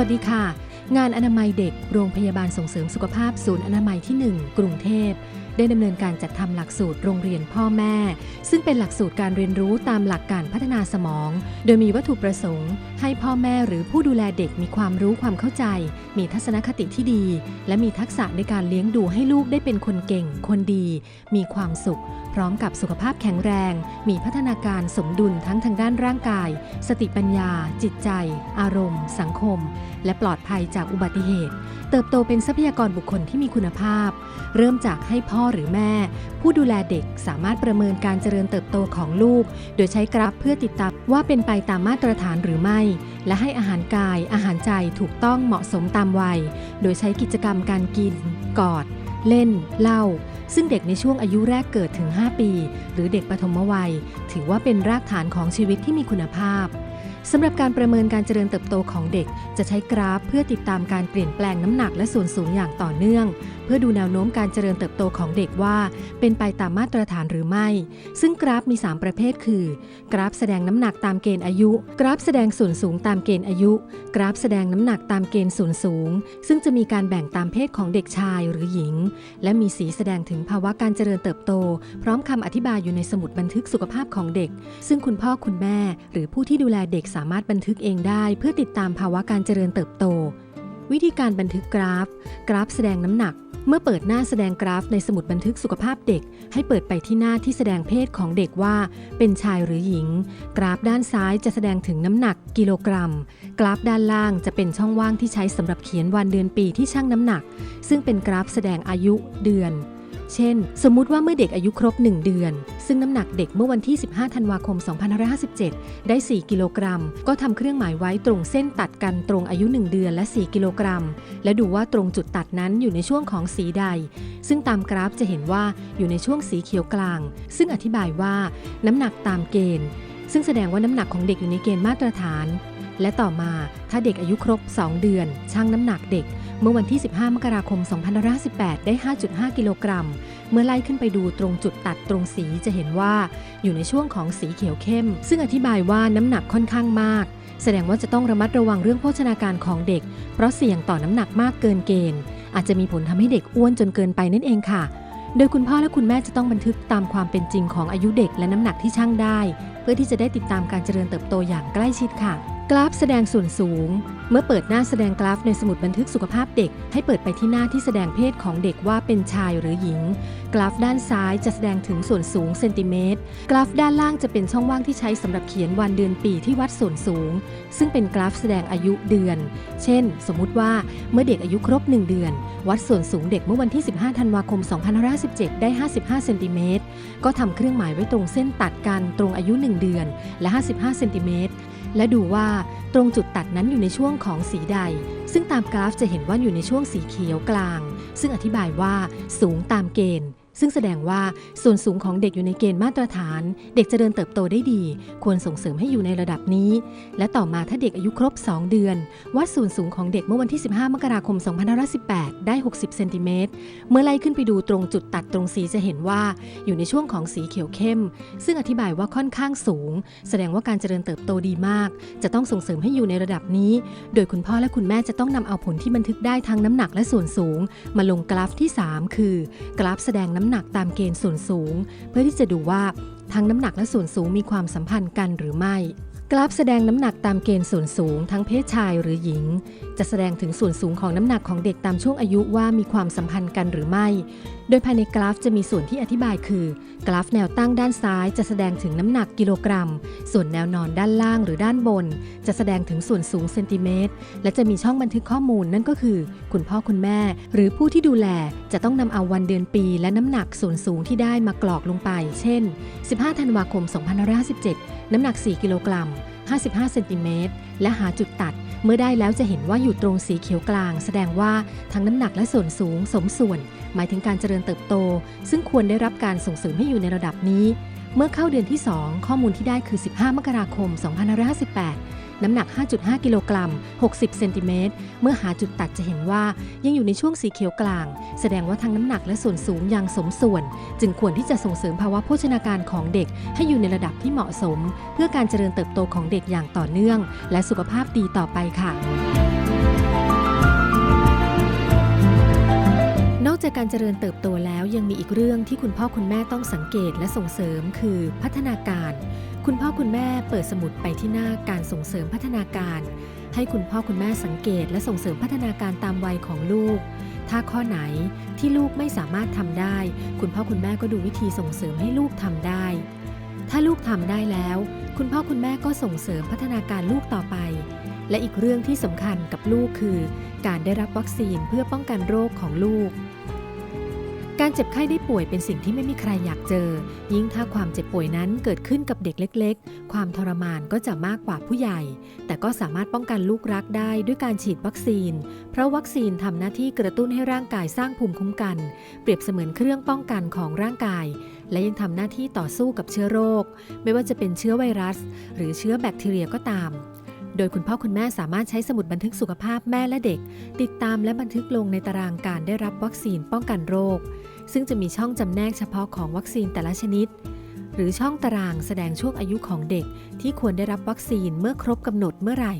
วัสดีค่ะ งานอนามัยเด็ก โรงพยาบาลส่งเสริมสุขภาพศูนย์อนามัยที่ 1 กรุงเทพ ได้ดำเนินการจัดทำหลักสูตรโรงเรียนพ่อแม่ ซึ่งเป็นหลักสูตรการเรียนรู้ตามหลักการพัฒนาสมอง โดยมีวัตถุประสงค์ ให้พ่อแม่หรือผู้ดูแลเด็กมีความรู้ความเข้าใจ มีทัศนคติที่ดี และมีทักษะในการเลี้ยงดูให้ลูกได้เป็นคนเก่ง คนดี มีความสุข พร้อมกับสุขภาพแข็งแรง มีพัฒนาการสมดุลทั้งทางด้านร่างกาย สติปัญญา จิตใจ อารมณ์ สังคม และปลอดภัยจากอุบัติเหตุ เติบโตเป็นทรัพยากรบุคคลที่มีคุณภาพ เริ่มจากให้พ่อหรือแม่ ผู้ดูแลเด็กสามารถประเมินการเจริญเติบโตของลูก โดยใช้กราฟเพื่อติดตามว่าเป็นไปตามมาตรฐานหรือไม่ และให้อาหารกาย อาหารใจถูกต้องเหมาะสมตามวัย โดยใช้กิจกรรมการกิน กอด เล่น เล่า ซึ่งเด็กในช่วงอายุแรกเกิดถึง 5 ปี หรือเด็กปฐมวัย ถือว่าเป็นรากฐานของชีวิตที่มีคุณภาพ สำหรับการประเมินการเจริญเติบโตของเด็ก จะใช้กราฟเพื่อติดตามการเปลี่ยนแปลงน้ำหนักและส่วนสูงอย่างต่อเนื่อง เพื่อดูแนวโน้มการเจริญเติบโตของเด็กว่า เป็นไปตามมาตรฐานหรือไม่ ซึ่งกราฟมี 3 ประเภทคือ กราฟแสดงน้ำหนักตามเกณฑ์อายุ กราฟแสดงส่วนสูงตามเกณฑ์อายุ กราฟแสดงน้ำหนักตามเกณฑ์ส่วนสูง ซึ่งจะมีการแบ่งตามเพศของเด็กชายหรือหญิง และมีสีแสดงถึงภาวะการเจริญเติบโต พร้อมคำอธิบายอยู่ในสมุดบันทึกสุขภาพของเด็ก ซึ่งคุณพ่อคุณแม่ หรือผู้ที่ดูแลเด็กสามารถบันทึกเองได้เพื่อติดตามภาวะการเจริญเติบโต วิธีการบันทึกกราฟ กราฟแสดงน้ำหนัก เมื่อเปิดหน้าแสดงกราฟในสมุดบันทึกสุขภาพเด็ก ให้เปิดไปที่หน้าที่แสดงเพศของเด็กว่า เป็นชายหรือหญิง กราฟด้านซ้ายจะแสดงถึงน้ำหนักกิโลกรัม กราฟด้านล่างจะเป็นช่องว่างที่ใช้สำหรับเขียนวันเดือนปีที่ชั่งน้ำหนัก ซึ่งเป็นกราฟแสดงอายุเดือน เช่น สมมุติว่าเมื่อเด็กอายุครบ 1 เดือน ซึ่งน้ำหนักเด็กเมื่อวันที่ 15 ธันวาคม 2557 ได้ 4 กิโลกรัม ก็ทำเครื่องหมายไว้ตรงเส้นตัดกันตรงอายุ 1 เดือนและ 4 กิโลกรัม และดูว่าตรงจุดตัดนั้นอยู่ในช่วงของสีใด ซึ่งตามกราฟจะเห็นว่าอยู่ในช่วงสีเขียวกลาง ซึ่งอธิบายว่าน้ำหนักตามเกณฑ์ ซึ่งแสดงว่าน้ำหนักของเด็กอยู่ในเกณฑ์มาตรฐาน และต่อมาถ้าเด็กอายุครบ 2 เดือนชั่งน้ำหนักเด็ก เมื่อวันที่ 15 มกราคม 2518 ได้ 5.5 กิโลกรัม เมื่อไล่ขึ้นไปดูตรงจุดตัดตรงสีจะเห็นว่าอยู่ในช่วงของสีเขียวเข้ม ซึ่งอธิบายว่าน้ำหนักค่อนข้างมาก แสดงว่าจะต้องระมัดระวังเรื่องโภชนาการของเด็ก เพราะเสี่ยงต่อน้ำหนักมากเกินเกณฑ์ อาจจะมีผลทำให้เด็กอ้วนจนเกินไปนั่นเองค่ะโดยคุณพ่อและคุณแม่จะต้องบันทึกตามความเป็นจริงของอายุเด็กและน้ำหนักที่ช่างได้ เพื่อที่จะได้ติดตามการเจริญเติบโตอย่างใกล้ชิดค่ะ กราฟแสดงส่วนสูง เมื่อเปิดหน้าแสดงกราฟในสมุดบันทึกสุขภาพเด็ก ให้เปิดไปที่หน้าที่แสดงเพศของเด็กว่าเป็นชายหรือหญิง กราฟด้านซ้ายจะแสดงถึงส่วนสูงเซนติเมตร กราฟด้านล่างจะเป็นช่องว่างที่ใช้สำหรับเขียนวันเดือนปีที่วัดส่วนสูง ซึ่งเป็นกราฟแสดงอายุเดือน เช่น สมมุติว่าเมื่อเด็กอายุครบ 1 เดือน วัดส่วนสูงเด็กเมื่อวันที่ 15 ธันวาคม 2517 ได้ 55 เซนติเมตร ก็ทำเครื่องหมายไว้ตรงเส้นตัดกันตรงอายุ 1 เดือน และ 55 เซนติเมตร และดูว่าตรงจุดตัดนั้นอยู่ในช่วงของสีใด ซึ่งตามกราฟจะเห็นว่าอยู่ในช่วงสีเขียวกลาง ซึ่งอธิบายว่าสูงตามเกณฑ์ ซึ่งแสดงว่าส่วนสูงของเด็กอยู่ในเกณฑ์มาตรฐาน เด็กจะเจริญเติบโตได้ดี ควรส่งเสริมให้อยู่ในระดับนี้ และต่อมาถ้าเด็กอายุครบ 2 เดือน วัดส่วนสูงของเด็กเมื่อวันที่ 15 มกราคม 2518 ได้ 60 เซนติเมตร เมื่อไล่ขึ้นไปดูตรงจุดตัดตรงสีจะเห็นว่าอยู่ในช่วงของสีเขียวเข้ม ซึ่งอธิบายว่าค่อนข้างสูง แสดงว่าการเจริญเติบโตดีมาก จะต้องส่งเสริมให้อยู่ในระดับนี้ โดยคุณพ่อและคุณแม่จะต้องนำเอาผลที่บันทึกได้ทั้งน้ำหนักและส่วนสูง มาลงกราฟที่ 3 คือกราฟแสดงน้ำหนักตามเกณฑ์ส่วนสูง เพื่อที่จะดูว่าทั้งน้ำหนักและส่วนสูงมีความสัมพันธ์กันหรือไม่ กราฟแสดงน้ำหนักตามเกณฑ์ส่วนสูง ทั้งเพศชายหรือหญิง จะแสดงถึงส่วนสูงของน้ำหนักของเด็กตามช่วงอายุว่ามีความสัมพันธ์กันหรือไม่โดยภายในกราฟจะมีส่วนที่อธิบายคือ กราฟแนวตั้งด้านซ้ายจะแสดงถึงน้ำหนักกิโลกรัม ส่วนแนวนอนด้านล่างหรือด้านบน จะแสดงถึงส่วนสูงเซนติเมตร และจะมีช่องบันทึกข้อมูลนั่นก็คือ คุณพ่อคุณแม่ หรือผู้ที่ดูแลจะต้องนำเอาวันเดือนปี และน้ำหนักส่วนสูงที่ได้มากรอกลงไป เช่น 15 ธันวาคม 2557 น้ำหนัก 4 กิโลกรัม 55 เซนติเมตร และหาจุดตัด เมื่อได้แล้วจะเห็นว่าอยู่ตรงสีเขียวกลาง แสดงว่าทั้งน้ำหนักและส่วนสูงสมส่วน หมายถึงการเจริญเติบโต ซึ่งควรได้รับการส่งเสริมให้อยู่ในระดับนี้ เมื่อเข้าเดือนที่ 2 ข้อมูลที่ได้คือ 15 มกราคม 2558 น้ำหนัก 5.5 กิโลกรัม 60 เซนติเมตร เมื่อหาจุดตัดจะเห็นว่ายังอยู่ในช่วงสีเขียวกลาง แสดงว่าทั้งน้ำหนักและส่วนสูงยังสมส่วน จึงควรที่จะส่งเสริมภาวะโภชนาการของเด็กให้อยู่ในระดับที่เหมาะสม เพื่อการเจริญเติบโตของเด็กอย่างต่อเนื่อง และสุขภาพดีต่อไปค่ะ อกจากการเจริญเติบโตแล้วยังมีอีกเรื่องที่คุณพ่อคุณแม่ต้องสังเกตและส่งเสริมคือพัฒนาการ คุณพ่อคุณแม่เปิดสมุดไปที่หน้าการส่งเสริมพัฒนาการ ให้คุณพ่อคุณแม่สังเกตและส่งเสริมพัฒนาการตามวัยของลูก ถ้าข้อไหนที่ลูกไม่สามารถทำได้ คุณพ่อคุณแม่ก็ดูวิธีส่งเสริมให้ลูกทำได้ ถ้าลูกทำได้แล้ว คุณพ่อคุณแม่ก็ส่งเสริมพัฒนาการลูกต่อไปและอีกเรื่องที่สำคัญกับลูกคือ การได้รับวัคซีนเพื่อป้องกันโรคของลูก การเจ็บไข้ได้ป่วยเป็นสิ่งที่ไม่มีใครอยากเจอ ยิ่งถ้าความเจ็บป่วยนั้นเกิดขึ้นกับเด็กเล็ก ๆ ความทรมานก็จะมากกว่าผู้ใหญ่ แต่ก็สามารถป้องกันลูกรักได้ด้วยการฉีดวัคซีน เพราะวัคซีนทำหน้าที่กระตุ้นให้ร่างกายสร้างภูมิคุ้มกัน เปรียบเสมือนเครื่องป้องกันของร่างกาย และยังทำหน้าที่ต่อสู้กับเชื้อโรค ไม่ว่าจะเป็นเชื้อไวรัส หรือเชื้อแบคทีเรียก็ตาม โดยคุณพ่อคุณแม่สามารถใช้สมุดบันทึกสุขภาพแม่และเด็ก ติดตามและบันทึกลงในตารางการได้รับวัคซีนป้องกันโรค ซึ่งจะมีช่องจำแนกเฉพาะของวัคซีนแต่ละชนิด หรือช่องตารางแสดงช่วงอายุของเด็ก ที่ควรได้รับวัคซีนเมื่อครบกำหนดเมื่อไหร่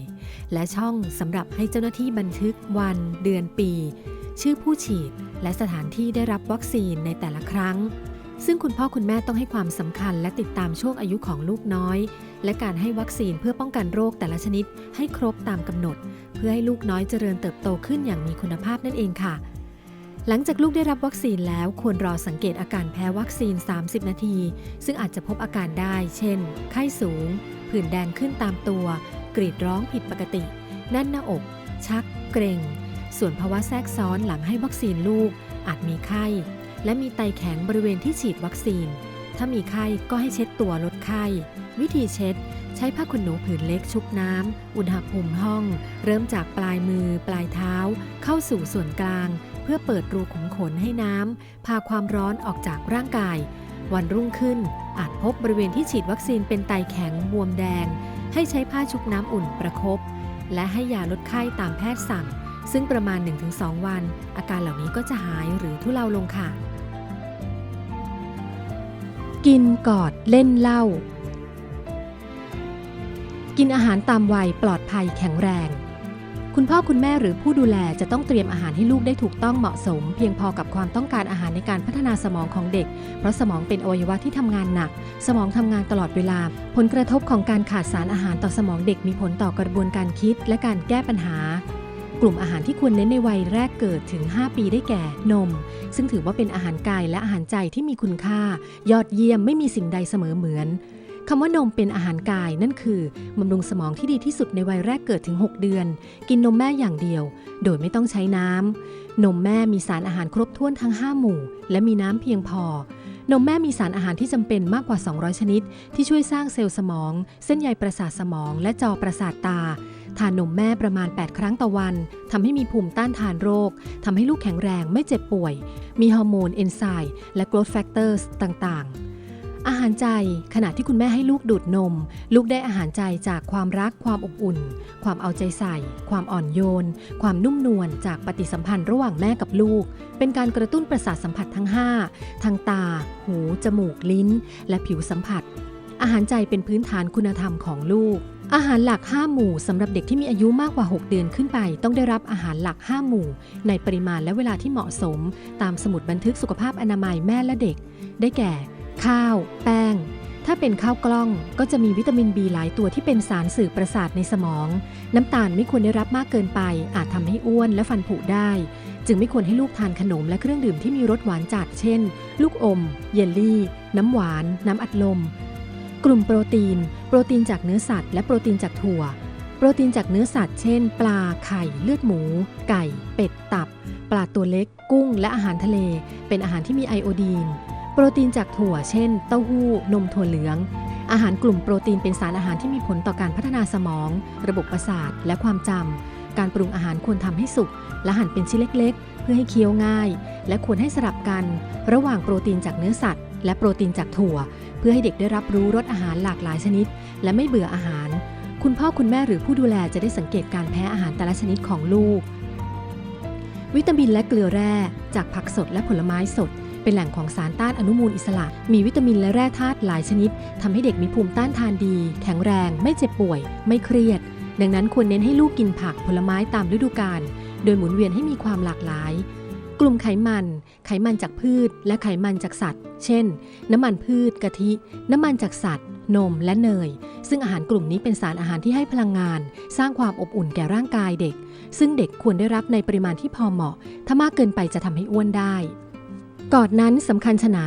และช่องสำหรับให้เจ้าหน้าที่บันทึกวัน เดือนปี ชื่อผู้ฉีด และสถานที่ได้รับวัคซีนในแต่ละครั้งซึ่งคุณพ่อคุณแม่ต้องให้ความสำคัญและติดตามช่วงอายุของลูกน้อย และการให้วัคซีนเพื่อป้องกันโรคแต่ละชนิด ให้ครบตามกำหนด เพื่อให้ลูกน้อยเจริญเติบโตขึ้นอย่างมีคุณภาพนั่นเองค่ะ หลังจากลูกได้รับวัคซีนแล้วควรรอสังเกตอาการแพ้วัคซีน 30 นาที ซึ่งอาจจะพบอาการได้ เช่น ไข้สูง ผื่นแดงขึ้นตามตัว กรีดร้องผิดปกติ แน่นหน้าอก ชัก เกร็ง ส่วนภาวะแทรกซ้อนหลังให้วัคซีนลูก อาจมีไข้ และมีไตแข็งบริเวณที่ฉีดวัคซีน ถ้ามีไข้ก็ให้เช็ดตัวลดไข้ วิธีเช็ด ใช้ผ้าขนหนูผืนเล็กชุบน้ำ อุณหภูมิห้อง เริ่มจากปลายมือ ปลายเท้า เข้าสู่ส่วนกลาง เพื่อเปิดรูขุมขนให้น้ำ พาความร้อนออกจากร่างกาย วันรุ่งขึ้น อาจพบบริเวณที่ฉีดวัคซีนเป็นไตแข็งบวมแดง ให้ใช้ผ้าชุบน้ำอุ่นประคบและให้ยาลดไข้ตามแพทย์สั่ง ซึ่งประมาณ 1-2 วัน อาการเหล่านี้ก็จะหายหรือทุเลาลงค่ะ กินกอดเล่นเหล้ากินอาหารตามวัยปลอดภัยแข็งแรง คุณพ่อคุณแม่หรือผู้ดูแลจะต้องเตรียมอาหารให้ลูกได้ถูกต้องเหมาะสม เพียงพอกับความต้องการอาหารในการพัฒนาสมองของเด็ก เพราะสมองเป็นอวัยวะที่ทำงานหนัก สมองทำงานตลอดเวลา ผลกระทบของการขาดสารอาหารต่อสมองเด็กมีผลต่อกระบวนการคิดและการแก้ปัญหา กลุ่มอาหารที่ควรเน้นในวัยแรกเกิดถึง 5 ปีได้แก่นม ซึ่งถือว่าเป็นอาหารกายและอาหารใจที่มีคุณค่า ยอดเยี่ยมไม่มีสิ่งใดเสมอเหมือนคำว่านมเป็นอาหารกายนั่นคือบำรุงสมองที่ดีที่สุดในวัยแรกเกิดถึง 6 เดือน กินนมแม่อย่างเดียว โดยไม่ต้องใช้น้ำนมแม่มีสารอาหารครบถ้วนทั้ง 5 หมู่ และมีน้ำเพียงพอนมแม่มีสารอาหารที่จำเป็นมากกว่า 200 ชนิด ที่ช่วยสร้างเซลล์สมอง เส้นใยประสาทสมอง และจอประสาทตา ทานนมแม่ประมาณ 8 ครั้งต่อวันทำให้มีภูมิต้านทานโรคทำให้ลูกแข็งแรงไม่เจ็บป่วย มีฮอร์โมนเอนไซม์และ growth factors ต่างๆอาหารใจขณะที่คุณแม่ให้ลูกดูดนม ลูกได้อาหารใจจากความรักความอบอุ่น ความเอาใจใส่ ความอ่อนโยน ความนุ่มนวลจากปฏิสัมพันธ์ระหว่างแม่กับลูก เป็นการกระตุ้นประสาทสัมผัสทั้ง 5 ทางตา หู จมูก ลิ้น และผิวสัมผัส อาหารใจเป็นพื้นฐานคุณธรรมของลูก อาหารหลัก 5 หมู่สำหรับเด็กที่มีอายุมากกว่า 6 เดือนขึ้นไป ต้องได้รับอาหารหลัก 5 หมู่ ในปริมาณและเวลาที่เหมาะสม ตามสมุดบันทึกสุขภาพอนามัยแม่และเด็ก ได้แก่ ข้าว แป้ง ถ้าเป็นข้าวกล้องก็จะมีวิตามิน B หลายตัวที่เป็นสารสื่อประสาทในสมอง น้ำตาลไม่ควรได้รับมากเกินไป อาจทำให้อ้วนและฟันผุได้ จึงไม่ควรให้ลูกทานขนมและเครื่องดื่มที่มีรสหวานจัดเช่น ลูกอม เยลลี่ น้ำหวาน น้ำอัดลม กลุ่มโปรตีน โปรตีนจากเนื้อสัตว์และโปรตีนจากถั่ว โปรตีนจากเนื้อสัตว์เช่น ปลา ไข่ เลือดหมู ไก่ เป็ด ตับ ปลาตัวเล็ก กุ้ง และอาหารทะเล เป็นอาหารที่มีไอโอดีน โปรตีนจากถั่ว เช่น เต้าหู้ นมถั่วเหลือง อาหารกลุ่มโปรตีนเป็นสารอาหารที่มีผลต่อการพัฒนาสมอง ระบบประสาท และความจำ การปรุงอาหารควรทำให้สุก และหั่นเป็นชิ้นเล็ก ๆ เพื่อให้เคี้ยวง่าย และควรให้สลับกัน ระหว่างโปรตีนจากเนื้อสัตว์ และโปรตีนจากถั่ว เพื่อให้เด็กได้รับรู้รสอาหารหลากหลายชนิด และไม่เบื่ออาหาร คุณพ่อคุณแม่หรือผู้ดูแลจะได้สังเกตการแพ้อาหารแต่ละชนิดของลูก วิตามินและเกลือแร่จากผักสดและผลไม้สด เป็นแหล่งของสารต้านอนุมูลอิสระ มีวิตามินและแร่ธาตุหลายชนิดทำให้เด็กมีภูมิต้านทานดี แข็งแรง ไม่เจ็บป่วย ไม่เครียด ดังนั้นควรเน้นให้ลูกกินผักผลไม้ตามฤดูกาลโดยหมุนเวียนให้มีความหลากหลาย กลุ่มไขมัน ไขมันจากพืช และไขมันจากสัตว์ เช่น น้ำมันพืช กะทิ น้ำมันจากสัตว์ นม และเนย ซึ่งอาหารกลุ่มนี้เป็นสารอาหารที่ให้พลังงาน สร้างความอบอุ่นแก่ร่างกายเด็ก ซึ่งเด็กควรได้รับในปริมาณที่พอเหมาะ ถ้ามากเกินไปจะทำให้อ้วนได้กอดนั้นสำคัญชะไหน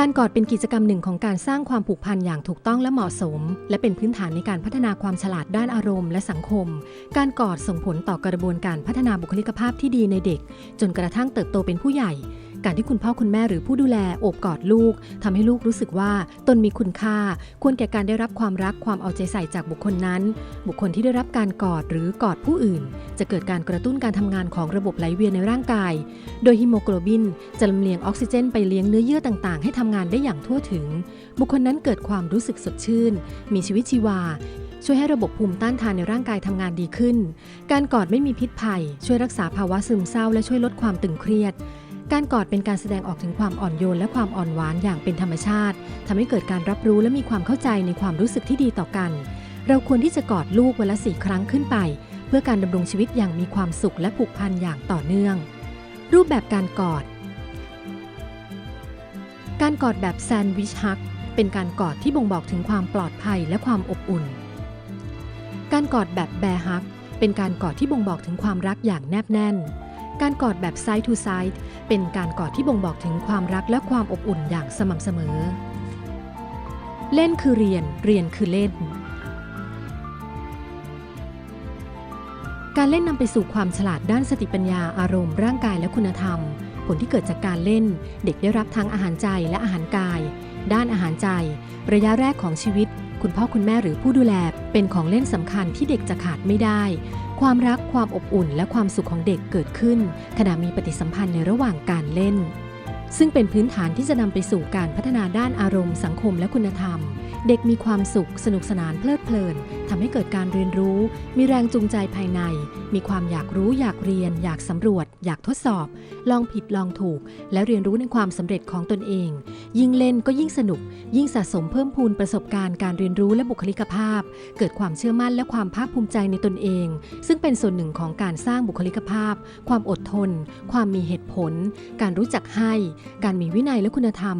การกอดเป็นกิจกรรมหนึ่งของการสร้างความผูกพันอย่างถูกต้องและเหมาะสม และเป็นพื้นฐานในการพัฒนาความฉลาดด้านอารมณ์และสังคม การกอดส่งผลต่อกระบวนการพัฒนาบุคลิกภาพที่ดีในเด็ก จนกระทั่งเติบโตเป็นผู้ใหญ่ การที่คุณพ่อคุณแม่หรือผู้ดูแลโอบกอดลูกทำให้ลูกรู้สึกว่าตนมีคุณค่า ควรแก่การได้รับความรักความเอาใจใส่จากบุคคลนั้น บุคคลที่ได้รับการกอดหรือกอดผู้อื่น จะเกิดการกระตุ้นการทำงานของระบบไหลเวียนในร่างกาย โดยฮีโมโกลบินจะลำเลียงออกซิเจนไปเลี้ยงเนื้อเยื่อต่างๆ ให้ทำงานได้อย่างทั่วถึง บุคคลนั้นเกิดความรู้สึกสดชื่น มีชีวิตชีวาช่วยให้ระบบภูมิต้านทานในร่างกายทำงานดีขึ้น การกอดไม่มีพิษภัย ช่วยรักษาภาวะซึมเศร้าและช่วยลดความตึงเครียด การกอดเป็นการแสดงออกถึงความอ่อนโยนและความอ่อนหวานอย่างเป็นธรรมชาติทำให้เกิดการรับรู้และมีความเข้าใจในความรู้สึกที่ดีต่อกัน เราควรที่จะกอดลูกวันละสี่ครั้งขึ้นไป เพื่อการดำรงชีวิตอย่างมีความสุขและผูกพันอย่างต่อเนื่อง รูปแบบการกอด การกอดแบบแซนด์วิชฮักเป็นการกอดที่บ่งบอกถึงความปลอดภัยและความอบอุ่น การกอดแบบแบร์ฮักเป็นการกอดที่บ่งบอกถึงความรักอย่างแนบแน่น การกอดแบบไซ d ์ทูไซ d ์เป็นการกอดที่บ่งบอกถึงความรักและความอบอุ่นอย่างสม่ำเสมอ เล่นคือเรียน เรียนคือเล่น การเล่นนำไปสู่ความฉลาดด้านสติปัญญาอารมณ์ ร่างกายและคุณธรรม ผลที่เกิดจากการเล่น เด็กได้รับทั้งอาหารใจและอาหารกาย ด้านอาหารใจ ระยะแรกของชีวิต คุณพ่อคุณแม่หรือผู้ดูแลเป็นของเล่นสำคัญที่เด็กจะขาดไม่ได้ ความรักความอบอุ่นและความสุขของเด็กเกิดขึ้น ขณะมีปฏิสัมพันธ์ในระหว่างการเล่น ซึ่งเป็นพื้นฐานที่จะนำไปสู่การพัฒนาด้านอารมณ์สังคมและคุณธรรม เด็กมีความสุข สนุกสนานเพลิดเพลินทำให้เกิดการเรียนรู้ มีแรงจูงใจภายใน มีความอยากรู้อยากเรียน อยากสำรวจ อยากทดสอบ ลองผิดลองถูก และเรียนรู้ในความสำเร็จของตนเอง ยิ่งเล่นก็ยิ่งสนุก ยิ่งสะสมเพิ่มพูนประสบการณ์การเรียนรู้และบุคลิกภาพ เกิดความเชื่อมั่นและความภาคภูมิใจในตนเอง ซึ่งเป็นส่วนหนึ่งของการสร้างบุคลิกภาพ ความอดทน ความมีเหตุผล การรู้จักให้ การมีวินัยและคุณธรรม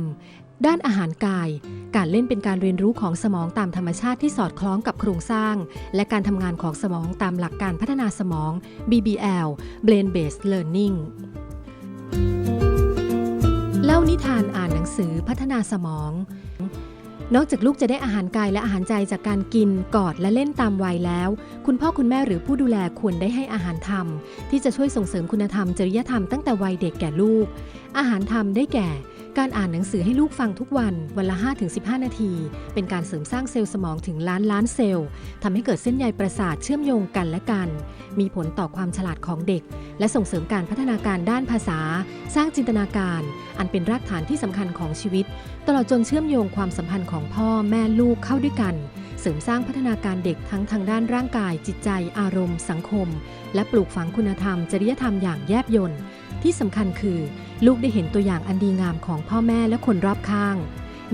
ด้านอาหารกาย การเล่นเป็นการเรียนรู้ของสมองตามธรรมชาติที่สอดคล้องกับโครงสร้าง และการทำงานของสมองตามหลักการพัฒนาสมอง BBL Brain Based Learning เล่านิทานอ่านหนังสือพัฒนาสมอง นอกจากลูกจะได้อาหารกายและอาหารใจจากการกิน กอดและเล่นตามวัยแล้ว คุณพ่อคุณแม่หรือผู้ดูแลควรได้ให้อาหารธรรม ที่จะช่วยส่งเสริมคุณธรรมจริยธรรมตั้งแต่วัยเด็กแก่ลูก อาหารธรรมได้แก่ การอ่านหนังสือให้ลูกฟังทุกวัน วันละ 5-15 นาที เป็นการเสริมสร้างเซลล์สมองถึงล้านล้านเซลล์ทำให้เกิดเส้นใยประสาทเชื่อมโยงกันและกัน มีผลต่อความฉลาดของเด็ก และส่งเสริมการพัฒนาการด้านภาษา สร้างจินตนาการ อันเป็นรากฐานที่สำคัญของชีวิต ตลอดจนเชื่อมโยงความสัมพันธ์ของพ่อแม่ลูกเข้าด้วยกัน เสริมสร้างพัฒนาการเด็กทั้งทางด้านร่างกาย จิตใจ อารมณ์ สังคม และปลูกฝังคุณธรรม จริยธรรมอย่างแยบยล ที่สำคัญคือ ลูกได้เห็นตัวอย่างอันดีงามของพ่อแม่และคนรอบข้าง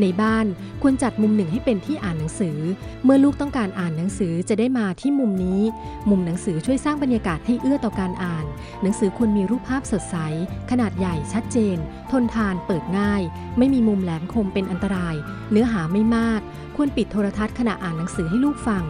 ในบ้านควรจัดมุมหนึ่งให้เป็นที่อ่านหนังสือ เมื่อลูกต้องการอ่านหนังสือจะได้มาที่มุมนี้ มุมหนังสือช่วยสร้างบรรยากาศให้เอื้อต่อการอ่าน หนังสือควรมีรูปภาพสดใส ขนาดใหญ่ชัดเจน ทนทานเปิดง่าย ไม่มีมุมแหลมคมเป็นอันตราย เนื้อหาไม่มาก ควรปิดโทรทัศน์ขณะอ่านหนังสือให้ลูกฟัง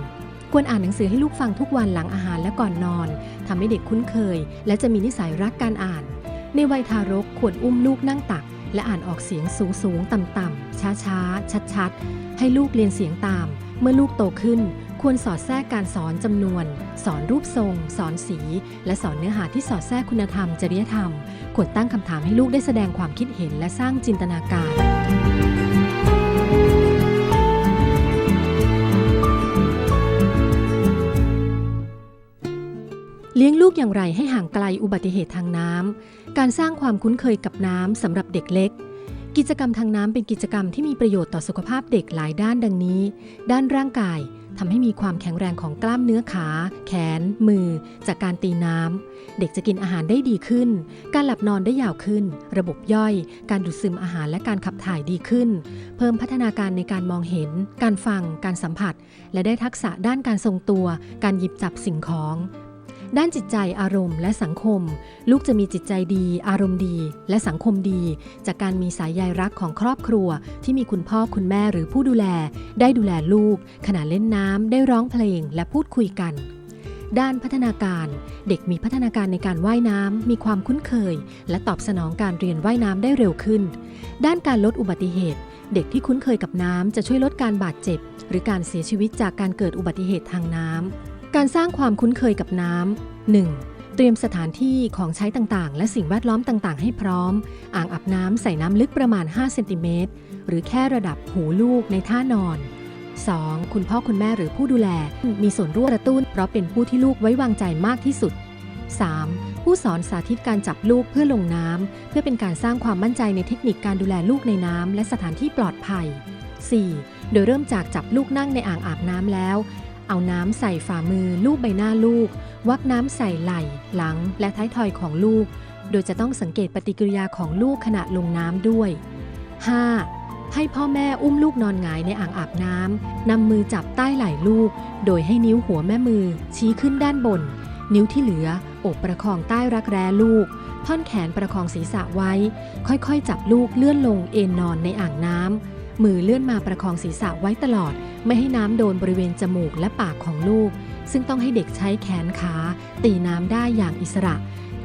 ควรอ่านหนังสือให้ลูกฟังทุกวันหลังอาหารและก่อนนอนทำให้เด็กคุ้นเคย และจะมีนิสัยรักการอ่าน ในวัยทารกควรอุ้มลูกนั่งตัก และอ่านออกเสียงสูงสูงต่ำต่ำช้าช้าชัดชัดๆให้ลูกเรียนเสียงตาม เมื่อลูกโตขึ้น ควรสอดแทรกการสอนจำนวน สอนรูปทรง สอนสี และสอนเนื้อหาที่สอดแทรกคุณธรรม จริยธรรม ควรตั้งคำถามให้ลูกได้แสดงความคิดเห็นและสร้างจินตนาการ กอย่างไรให้ห่างไกลอุบัติเหตุทางน้ำ การสร้างความคุ้นเคยกับน้ำสำหรับเด็กเล็ก กิจกรรมทางน้ำเป็นกิจกรรมที่มีประโยชน์ต่อสุขภาพเด็กหลายด้านดังนี้ ด้านร่างกายทำให้มีความแข็งแรงของกล้ามเนื้อขา แขน มือ จากการตีน้ำ เด็กจะกินอาหารได้ดีขึ้น การหลับนอนได้ยาวขึ้น ระบบย่อย การดูดซึมอาหารและการขับถ่ายดีขึ้น เพิ่มพัฒนาการในการมองเห็น การฟัง การสัมผัส และได้ทักษะด้านการทรงตัว การหยิบจับสิ่งของ ด้านจิตใจอารมณ์และสังคม ลูกจะมีจิตใจดี อารมณ์ดี และสังคมดี จากการมีสายใยรักของครอบครัว ที่มีคุณพ่อคุณแม่หรือผู้ดูแล ได้ดูแลลูก ขณะเล่นน้ำได้ร้องเพลงและพูดคุยกันด้านพัฒนาการ เด็กมีพัฒนาการในการว่ายน้ำ มีความคุ้นเคย และตอบสนองการเรียนว่ายน้ำได้เร็วขึ้น ด้านการลดอุบัติเหตุ เด็กที่คุ้นเคยกับน้ำจะช่วยลดการบาดเจ็บ หรือการเสียชีวิตจากการเกิดอุบัติเหตุทางน้ำ การสร้างความคุ้นเคยกับน้ำ 1. เตรียมสถานที่ของใช้ต่างๆ และสิ่งแวดล้อมต่างๆ ให้พร้อม อ่างอาบน้ำใส่น้ำลึกประมาณ 5 เซนติเมตร หรือแค่ระดับหูลูกในท่านอน 2. คุณพ่อคุณแม่หรือผู้ดูแล มีส่วนร่วมกระตุ้น เพราะเป็นผู้ที่ลูกไว้วางใจมากที่สุด 3. ผู้สอนสาธิตการจับลูกเพื่อลงน้ำ เพื่อเป็นการสร้างความมั่นใจในเทคนิคการดูแลลูกในน้ำและสถานที่ปลอดภัย 4. โดยเริ่มจากจับลูกนั่งในอ่างอาบน้ำแล้ว เอาน้ำใส่ฝ่ามือลูบใบหน้าลูก วักน้ำใส่ไหล่ หลัง และท้ายทอยของลูก โดยจะต้องสังเกตปฏิกิริยาของลูกขณะลงน้ำด้วย 5. ให้พ่อแม่อุ้มลูกนอนหงายในอ่างอาบน้ำนำมือจับใต้ไหล่ลูก โดยให้นิ้วหัวแม่มือ ชี้ขึ้นด้านบน นิ้วที่เหลือโอบประคองใต้รักแร้ลูก ท่อนแขนประคองศีรษะไว้ ค่อยๆ จับลูกเลื่อนลงเอนนอนในอ่างน้ำ มือเลื่อนมาประคองศีรษะไว้ตลอด ไม่ให้น้ำโดนบริเวณจมูกและปากของลูก ซึ่งต้องให้เด็กใช้แขนขา ตีน้ำได้อย่างอิสระ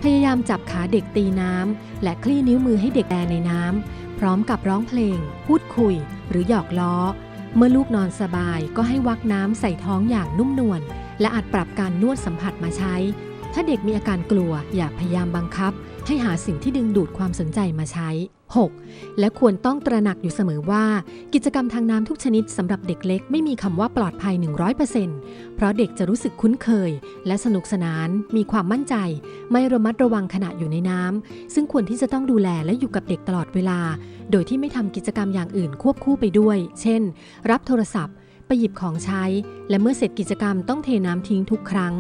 พยายามจับขาเด็กตีน้ำและคลี่นิ้วมือให้เด็กแอในน้ำพร้อมกับร้องเพลง พูดคุย หรือหยอกล้อ เมื่อลูกนอนสบายก็ให้วักน้ำใส่ท้องอย่างนุ่มนวลและอาจปรับการนวดสัมผัสมาใช้ ถ้าเด็กมีอาการกลัวอย่าพยายามบังคับ ให้หาสิ่งที่ดึงดูดความสนใจมาใช้ 6. และควรต้องตระหนักอยู่เสมอว่า กิจกรรมทางน้ำทุกชนิดสำหรับเด็กเล็กไม่มีคำว่าปลอดภัย 100%เพราะเด็กจะรู้สึกคุ้นเคย และสนุกสนาน มีความมั่นใจ ไม่ระมัดระวังขณะอยู่ในน้ำซึ่งควรที่จะต้องดูแลและอยู่กับเด็กตลอดเวลา โดยที่ไม่ทำกิจกรรมอย่างอื่นควบคู่ไปด้วย เช่น รับโทรศัพท์ ไปหยิบของใช้ และเมื่อเสร็จกิจกรรมต้องเทน้ำทิ้งทุกครั้ง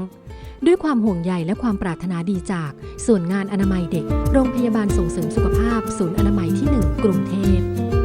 ด้วยความห่วงใยและความปรารถนาดีจากส่วนงานอนามัยเด็ก โรงพยาบาลส่งเสริมสุขภาพ ศูนย์อนามัยที่ 1 กรุงเทพ